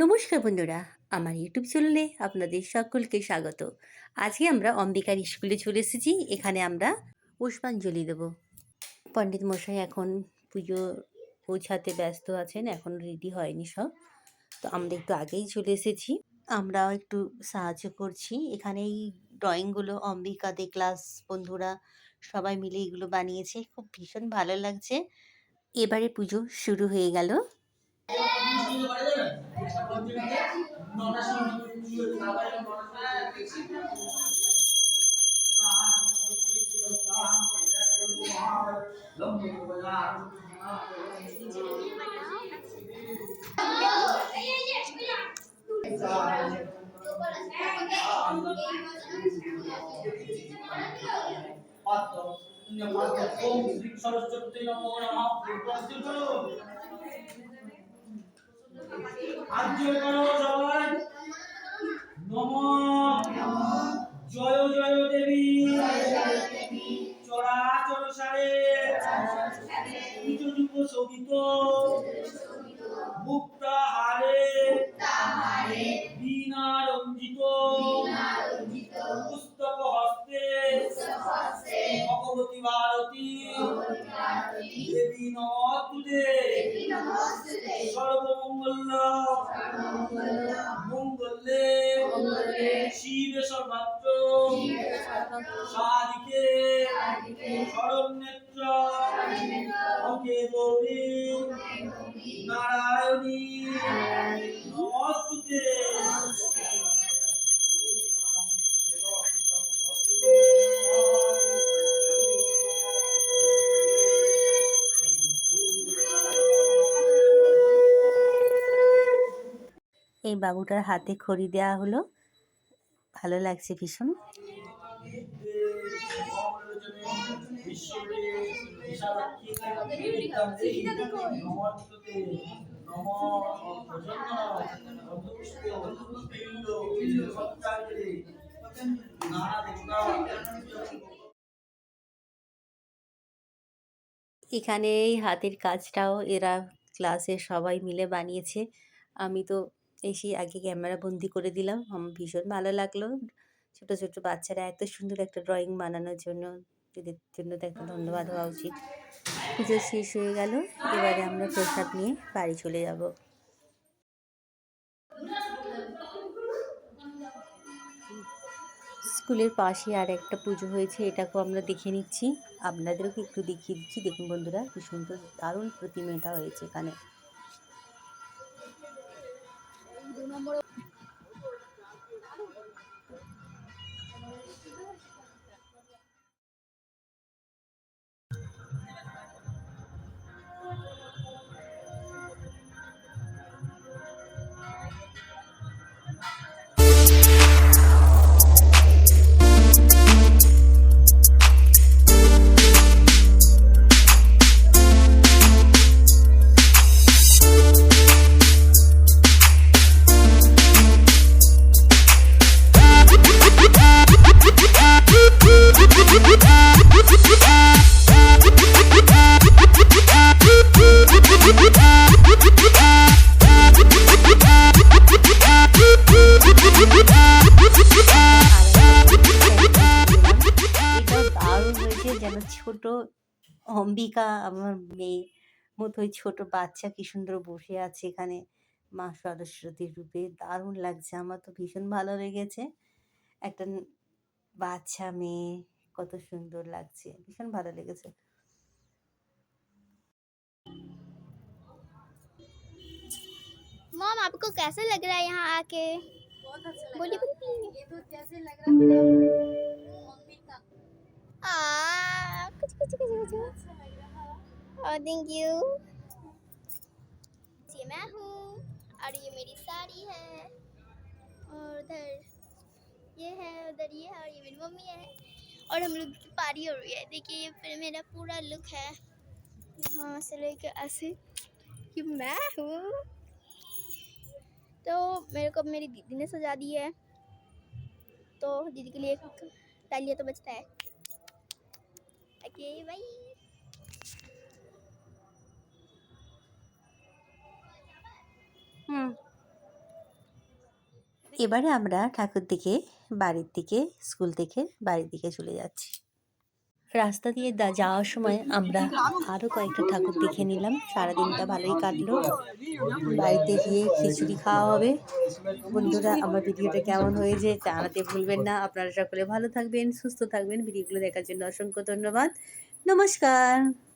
নমস্কার বন্ধুরা, আমার ইউটিউব চ্যানেলে আপনাদের সকলকে স্বাগত। আজকে আমরা অম্বিকার স্কুলে চলে এসেছি, এখানে আমরা পুষ্পাঞ্জলি দেব। পণ্ডিত মশাই এখন পুজো পৌঁছাতে ব্যস্ত আছেন, এখন রেডি হয়নি সব। তো আমরা একটু আগেই চলে এসেছি। আমরাও একটু সাহায্য করছি। এখানে এই ড্রয়িংগুলো অম্বিকাতে ক্লাস বন্ধুরা সবাই মিলে এগুলো বানিয়েছে। খুব ভীষণ ভালো লাগছে। এবারে পুজো শুরু হয়ে গেল। সরস্বতী নমো নমঃ মুক্তা হারে পুস্তক হস্তে ভগবতী ভারতী শরণ্যেত্র অঙ্কে গৌরী। নারায়ণী। এই বাবুটার হাতে খড়ি দেওয়া হলো। ভালো লাগছে ভীষণ। এখানে এই হাতের কাজটাও এরা ক্লাসের সবাই মিলে বানিয়েছে। আমি তো এসে আগে ক্যামেরা বন্দি করে দিলাম। আমার ভীষণ ভালো লাগল। ছোট ছোট বাচ্চারা এত সুন্দর একটা ড্রয়িং বানানোর জন্য। এদের জন্য তো একটা ধন্যবাদ হওয়া উচিত। পুজো শেষ হয়ে গেল। এবারে আমরা প্রসাদ নিয়ে বাড়ি চলে যাব। স্কুলের পাশে আর একটা পুজো হয়েছে, এটাকেও আমরা দেখে নিচ্ছি। আপনাদেরকে একটু দেখিয়ে দিচ্ছি। দেখুন বন্ধুরা, কি সুন্দর, দারুণ প্রতিমাটা হয়েছে এখানে। অম্বিকা আমার মেয়ে মতোই ছোট বাচ্চা কি সুন্দর বসে আছে এখানে মা সরস্বতীর রূপে দারুণ লাগছে আমার তো ভীষণ ভালো লেগেছে একটা ন- বাচ্চা মেয়ে কত সুন্দর লাগছে ভীষণ ভালো লেগেছে मॉम आपको कैसे लग रहा है यहाँ आके बहुत अच्छा लग बोलिए रहा बोलिए ये तो जैसे लग रहा मेरा मम्मी का अच्छा लग रहा और ये मैं हूँ और ये मेरी साड़ी है और उधर ये है उधर ये है और ये मेरी मम्मी है और हम लोग की पारी हो रही है देखिए ये फिर मेरा पूरा लुक है यहाँ से लेके ऐसे कि मैं हूँ तो मेरे को मेरी दीदी ने सजा दी है तो दीदी के लिए एक डालिया तो बचता है হুম। এবারে আমরা ঠাকুর দিকে বাড়ির দিকে স্কুল থেকে বাড়ির দিকে চলে যাচ্ছি। রাস্তা দিয়ে যাওয়ার সময় আমরা আরও কয়েকটা ঠাকুর দেখে নিলাম। সারাদিনটা ভালোই কাটলো। বাড়িতে গিয়ে খিচুড়ি খাওয়া হবে। বন্ধুরা, আমার ভিডিওটা কেমন হয়েছে জানাতে ভুলবেন না। আপনারা সকলে ভালো থাকবেন, সুস্থ থাকবেন। ভিডিওগুলো দেখার জন্য অসংখ্য ধন্যবাদ। নমস্কার।